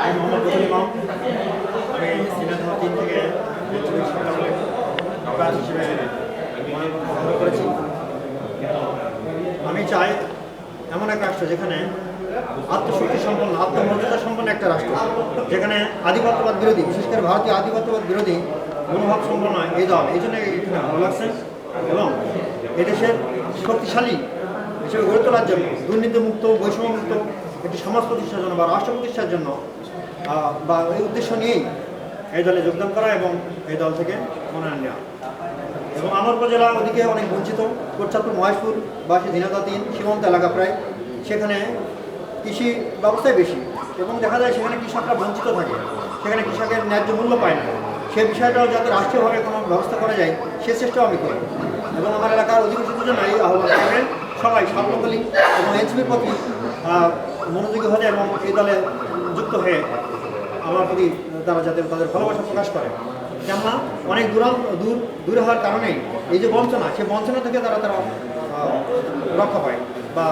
আমি মোহাম্মদ রুহুল ইমাম। আমি তিন থেকে কাজ হিসেবে করেছি। আমি চাই এমন এক রাষ্ট্র যেখানে আত্মশক্তি সম্পন্ন আত্মমর্যাদা সম্পন্ন একটা রাষ্ট্র, যেখানে আধিপত্যবাদ বিরোধী, বিশেষ করে ভারতীয় আধিপত্যবাদ বিরোধী মনোভাব সম্পন্ন এই দল। এই জন্য এখানে ভালো লাগছে এবং এদেশের শক্তিশালী হিসেবে গড়ে তোলার জন্য দুর্নীতিমুক্ত, বৈষম্যমুক্ত সমাজ প্রতিষ্ঠার জন্য বা রাষ্ট্র প্রতিষ্ঠার জন্য বা এই উদ্দেশ্য নিয়েই এই দলে যোগদান করা এবং এই দল থেকে মনোনয়ন নেওয়া। এবং আমার উপজেলা ওদিকে অনেক বঞ্চিত কোটচাঁদপুর মহেশপুর বাসী দিনাদা তিন, সীমান্ত এলাকা প্রায়, সেখানে কৃষি ব্যবস্থাই বেশি। এবং দেখা যায় সেখানে কৃষকরা বঞ্চিত থাকে, সেখানে কৃষকের ন্যায্য মূল্য পায় না। সেই বিষয়টাও যাতে রাষ্ট্রীয়ভাবে কোনো ব্যবস্থা করা যায়, সে চেষ্টাও আমি করি। এবং আমার এলাকার অধিবাসীদের জন্য এই আহ্বান সবাই সার্বকালীন এবং এনসিপির প্রতি মনোযোগী হলে এবং এই দলে যুক্ত হয়ে আমার প্রতি তারা যাতে তাদের ভালোবাসা প্রকাশ করে। কেননা অনেক দূরান দূর দূরে হওয়ার কারণেই এই যে বঞ্চনা সেই বঞ্চনা থেকে তারা তারা রক্ষা পায় বা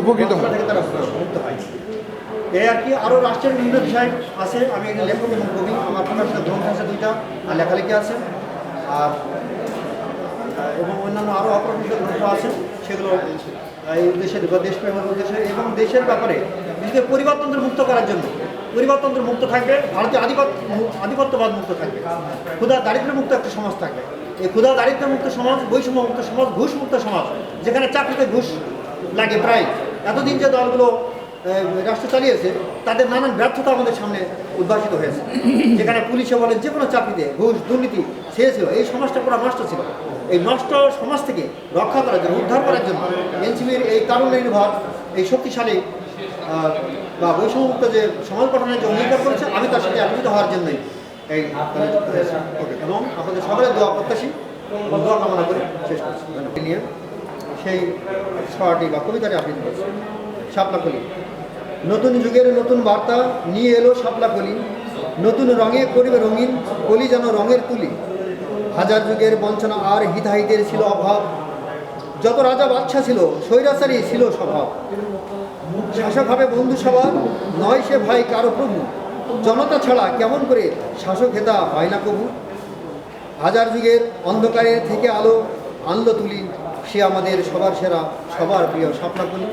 উপকৃত। থেকে তারা মুক্ত হয়। এই আর কি আরও রাষ্ট্রের বিভিন্ন বিষয় আছে আমি একজন লেখক এবং কবি আমার প্রকাশিত গ্রন্থ আছে দুইটা আর লেখালেখি আছে। আর এবং অন্যান্য আরও অপ্রকাশিত গ্রন্থ আছে। সেগুলো এই উদ্দেশ্যে বা দেশপ্রেমের উদ্দেশ্যে এবং দেশের ব্যাপারে করে পরিবারতন্ত্র মুক্ত করার জন্য। পরিবারতন্ত্র মুক্ত থাকবে, ভারতীয় আধিপত্য আধিপত্যবাদ মুক্ত থাকবে। ক্ষুধা দারিদ্র মুক্ত একটা সমাজ থাকবে। এই ক্ষুধা দারিদ্র মুক্ত সমাজ, বৈষম্য মুক্ত সমাজ, ঘুষ মুক্ত সমাজ, যেখানে চাকরিতে ঘুষ লাগে প্রায়। এতদিন যে দলগুলো রাষ্ট্র চালিয়েছে, তাদের নানান ব্যর্থতা আমাদের সামনে উদ্ভাসিত হয়েছে। যেখানে পুলিশে বলেন যে কোনো চাকরিতে ঘুষ, দুর্নীতি ছেয়েছিল এই সমাজটা পুরো ছিল। এই নষ্ট সমাজ থেকে রক্ষা করার জন্য, উদ্ধার করার জন্য এনসিবির এই তারুণ নির্ভর এই শক্তিশালী বা বৈষম্যমুক্ত যে সমাজ গঠনের যে অঙ্গীকার করেছে, আমি তার সাথে একত্রিত হওয়ার জন্যই এই এবং আপনাদের সকলের দোয়া প্রত্যাশী দোয়া কামনা করে শেষ করছি। নিয়ে সেই ছড়াটি বা কবিতাটি আবৃত্তি করছি শাপলাকলি নতুন যুগের নতুন বার্তা নিয়ে এলো শাপলাকলি নতুন রঙে করবে রঙিন, কলি যেন রঙের তুলি। হাজার যুগের বঞ্চনা আর হিতাহিতের ছিল অভাব। যত রাজা বাচ্চা ছিল, স্বৈরাচারী ছিল স্বভাব। শাসক হবে বন্ধু সবার, নয় সে ভাই কারও প্রভু। জনতা ছাড়া কেমন করে শাসক হেতা হয় না কবু? হাজার যুগের অন্ধকারের থেকে আলো আনলো তুলি, সে আমাদের সবার সেরা, সবার প্রিয় স্বপ্নাকুলি